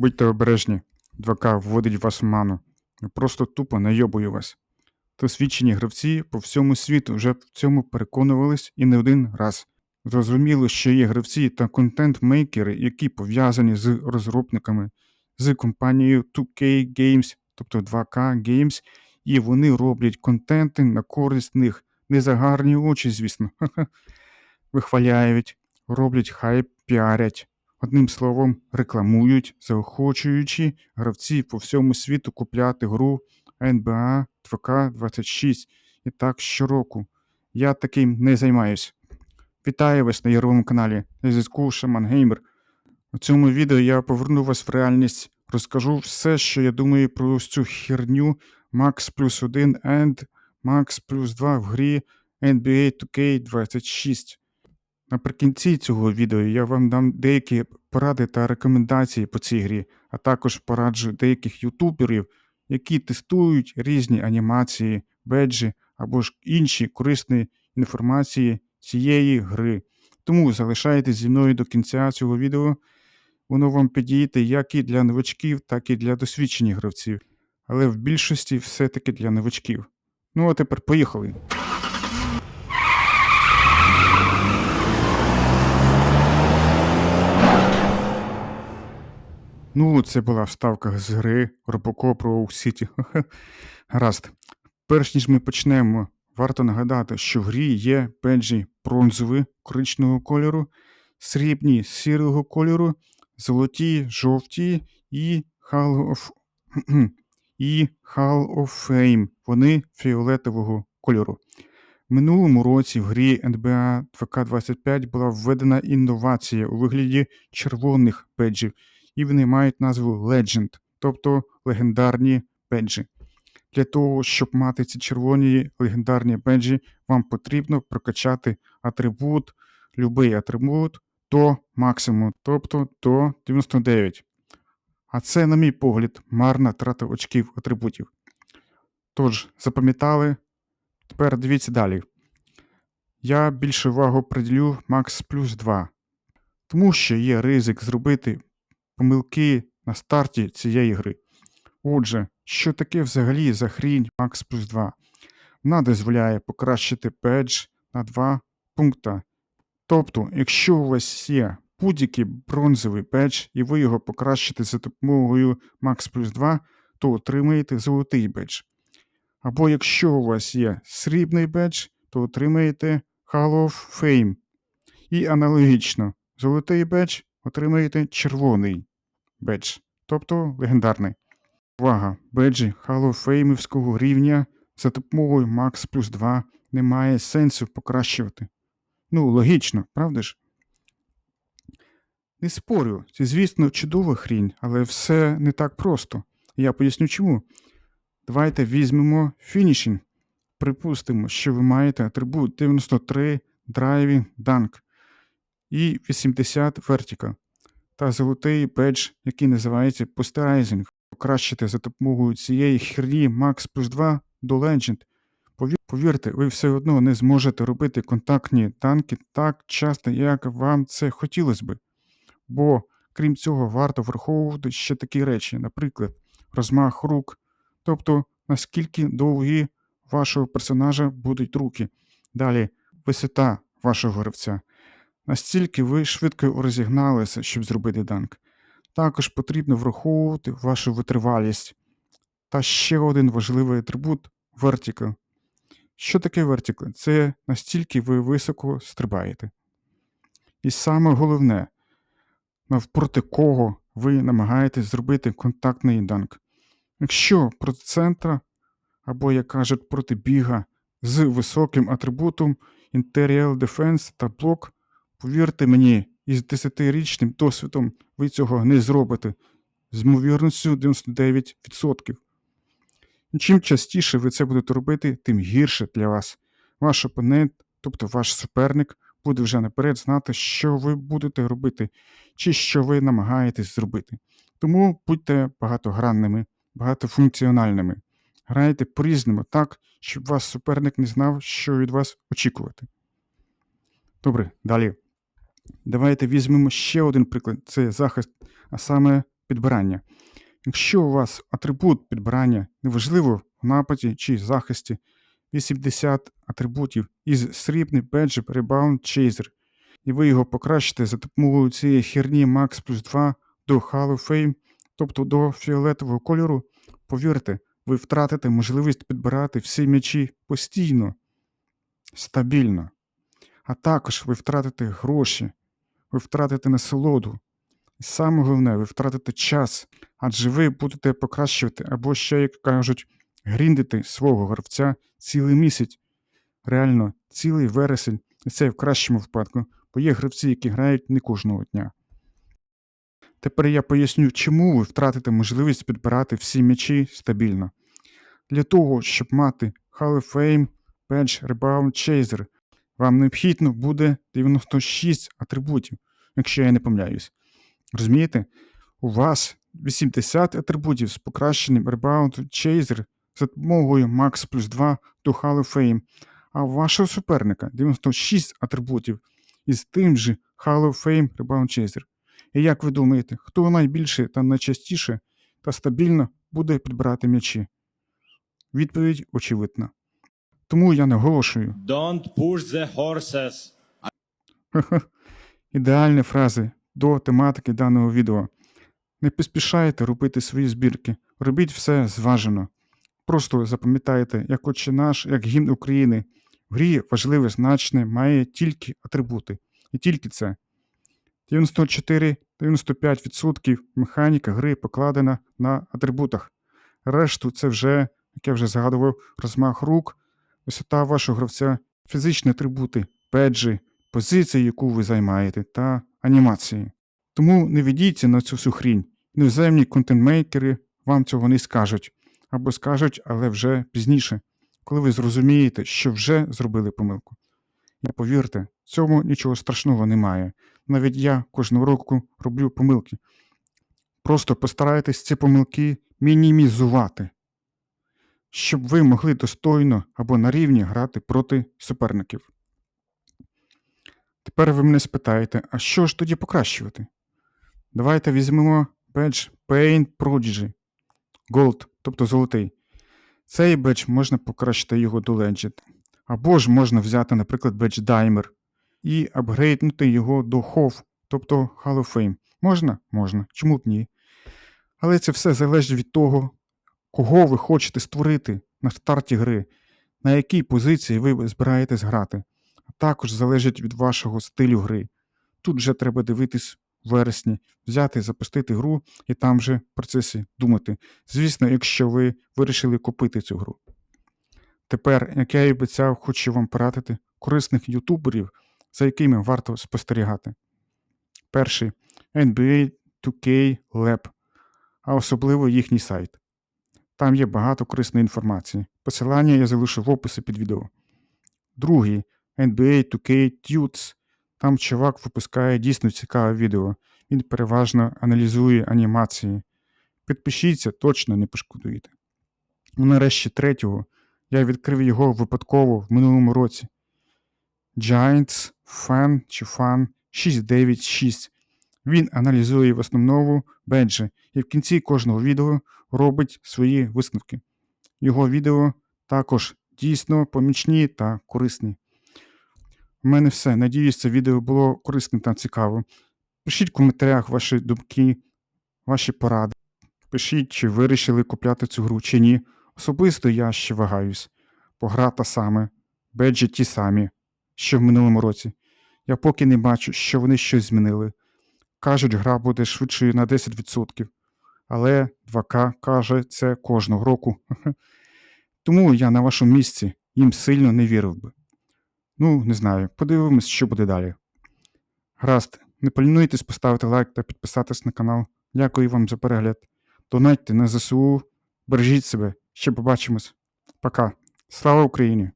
Будьте обережні, 2К вводить вас в ману. Просто тупо найобує вас. Досвідчені гравці по всьому світу вже в цьому переконувались і не один раз. Зрозуміло, що є гравці та контент-мейкери, які пов'язані з розробниками, з компанією 2K Games, тобто 2K Games, і вони роблять контенти на користь них. Не за гарні очі, звісно. Вихваляють, роблять хайп, піарять. Одним словом, рекламують, заохочуючи гравців по всьому світу купляти гру NBA 2K26 і так щороку. Я таким не займаюсь. Вітаю вас на Яровому каналі. На зв'язку Шаман Геймер. У цьому відео я поверну вас в реальність, розкажу все, що я думаю про цю херню Max плюс 1 and Max плюс 2 в грі NBA 2K26. Наприкінці цього відео я вам дам деякі поради та рекомендації по цій грі, а також пораджу деяких ютуберів, які тестують різні анімації, беджі або ж інші корисні інформації цієї гри. Тому залишайтесь зі мною до кінця цього відео. Воно вам підійде як і для новачків, так і для досвідчених гравців. Але в більшості все-таки для новачків. Ну а тепер поїхали. Ну, це була вставка з гри Robocop Row City. Гаразд. Перш ніж ми почнемо, варто нагадати, що в грі є беджі бронзові коричневого кольору, срібні сірого кольору, золоті, жовті і Hall of, і Hall of Fame. Вони фіолетового кольору. В минулому році в грі NBA 2K25 була введена інновація у вигляді червоних беджів, і вони мають назву Legend, тобто легендарні беджі. Для того, щоб мати ці червоні легендарні беджі, вам потрібно прокачати атрибут, будь-який атрибут до максимуму, тобто до 99. А це, на мій погляд, марна трата очків атрибутів. Тож, запам'ятали, тепер дивіться далі. Я більше увагу приділю Max плюс 2, тому що є ризик зробити помилки на старті цієї гри. Отже, що таке взагалі за хрінь Max плюс 2? Вона дозволяє покращити бедж на 2 пункта. Тобто, якщо у вас є будь-який бронзовий бедж, і ви його покращите за допомогою Max плюс 2, то отримаєте золотий бедж. Або якщо у вас є срібний бедж, то отримаєте Hall of Fame. І аналогічно, золотий бедж отримаєте червоний бедж, тобто легендарний. Увага! Беджі Fameівського рівня за допомогою Max плюс 2 немає сенсу покращувати. Ну, логічно, правда ж? Не спорю, це, звісно, чудова хрінь, але все не так просто. Я поясню чому. Давайте візьмемо фінішінг. Припустимо, що ви маєте атрибут 93 Driving Dunk і 80 Vertical та золотий бедж, який називається Posterizer. Покращити за допомогою цієї херні Max плюс 2 до Legend. Повірте, ви все одно не зможете робити контактні танки так часто, як вам це хотілося би. Бо, крім цього, варто враховувати ще такі речі, наприклад, розмах рук, тобто наскільки довгі вашого персонажа будуть руки. Далі висота вашого гравця. Настільки ви швидко розігналися, щоб зробити данк. Також потрібно враховувати вашу витривалість. Та ще один важливий атрибут Vertical. Що таке Vertical? Це настільки ви високо стрибаєте. І саме головне, навпроти кого ви намагаєтесь зробити контактний данк. Якщо проти центра, або, як кажуть, проти біга з високим атрибутом Interior Defense та блок, повірте мені, із 10-річним досвідом ви цього не зробите з ймовірністю 99%. Чим частіше ви це будете робити, тим гірше для вас. Ваш опонент, тобто ваш суперник, буде вже наперед знати, що ви будете робити, чи що ви намагаєтесь зробити. Тому будьте багатогранними, багатофункціональними. Грайте по-різному так, щоб ваш суперник не знав, що від вас очікувати. Добре, далі. Давайте візьмемо ще один приклад: це захист, а саме підбирання. Якщо у вас атрибут підбирання неважливо в нападі чи захисті, 80 атрибутів із срібний Badge Rebound Chaser, і ви його покращите за допомогою цієї херні Max плюс 2 до Halo Fame, тобто до фіолетового кольору, повірте, ви втратите можливість підбирати всі м'ячі постійно, стабільно. А також ви втратите гроші, ви втратите насолоду. І саме головне, ви втратите час, адже ви будете покращувати або ще, як кажуть, гріндити свого гравця цілий місяць, реально цілий вересень, і це в кращому випадку, бо є гравці, які грають не кожного дня. Тепер я поясню, чому ви втратите можливість підбирати всі м'ячі стабільно. Для того, щоб мати Hall of Fame, Badge, Rebound, Chaser, вам необхідно буде 96 атрибутів, якщо я не помиляюсь. Розумієте? У вас 80 атрибутів з покращеним Rebound Chaser за допомогою Max плюс 2 до Hall of Fame, а у вашого суперника 96 атрибутів із тим же Hall of Fame Rebound Chaser. І як ви думаєте, хто найбільше та найчастіше та стабільно буде підбирати м'ячі? Відповідь очевидна. Тому я наголошую. Don't push the horses. Ідеальні фрази до тематики даного відео. Не поспішайте робити свої збірки, робіть все зважено. Просто запам'ятайте, як отче наш, як гімн України. В грі важливе значне має тільки атрибути. І тільки це. 94-95% механіка гри покладена на атрибутах. Решту це вже, як я вже згадував, розмах рук, висота вашого гравця, фізичні атрибути, беджі, позиції, яку ви займаєте, та анімації. Тому не ведіться на цю всю хрінь. Іноземні контентмейкери вам цього не скажуть, або скажуть, але вже пізніше, коли ви зрозумієте, що вже зробили помилку. І повірте, в цьому нічого страшного немає. Навіть я кожного року роблю помилки. Просто постарайтесь ці помилки мінімізувати, щоб ви могли достойно або на рівні грати проти суперників. Тепер ви мене спитаєте, а що ж тоді покращувати? Давайте візьмемо бедж Paint Prodigy Gold, тобто золотий. Цей бедж можна покращити його до Legend. Або ж можна взяти, наприклад, бедж Dimer і апгрейднути його до HOV, тобто Hall of Fame. Можна? Можна. Чому б ні? Але це все залежить від того, кого ви хочете створити на старті гри, на якій позиції ви збираєтесь грати, а також залежить від вашого стилю гри. Тут вже треба дивитись в вересні, взяти, запустити гру і там вже в процесі думати. Звісно, якщо ви вирішили купити цю гру. Тепер, як я і обіцяв, хочу вам порадити корисних ютуберів, за якими варто спостерігати. Перший NBA 2K Lab, а особливо їхній сайт. Там є багато корисної інформації. Посилання я залишу в описі під відео. Другий NBA 2K Tunes. Там чувак випускає дійсно цікаве відео. Він переважно аналізує анімації. Підпишіться, точно не пошкодуєте. Ну, нарешті третього. Я відкрив його випадково в минулому році. Giants Fan чи Fan 696. Він аналізує в основному беджі і в кінці кожного відео робить свої висновки. Його відео також дійсно помічні та корисні. У мене все. Надіюсь, це відео було корисним та цікавим. Пишіть в коментарях ваші думки, ваші поради. Пишіть, чи вирішили купляти цю гру, чи ні. Особисто я ще вагаюсь, бо гра та саме, беджі ті самі, що в минулому році. Я поки не бачу, що вони щось змінили. Кажуть, гра буде швидшою на 10%. Але 2К каже це кожного року. Тому я на вашому місці їм сильно не вірив би. Ну, не знаю, подивимось, що буде далі. Гаразд, не полінуйтесь поставити лайк та підписатись на канал. Дякую вам за перегляд. Донатьте на ЗСУ, бережіть себе, ще побачимось. Пока. Слава Україні!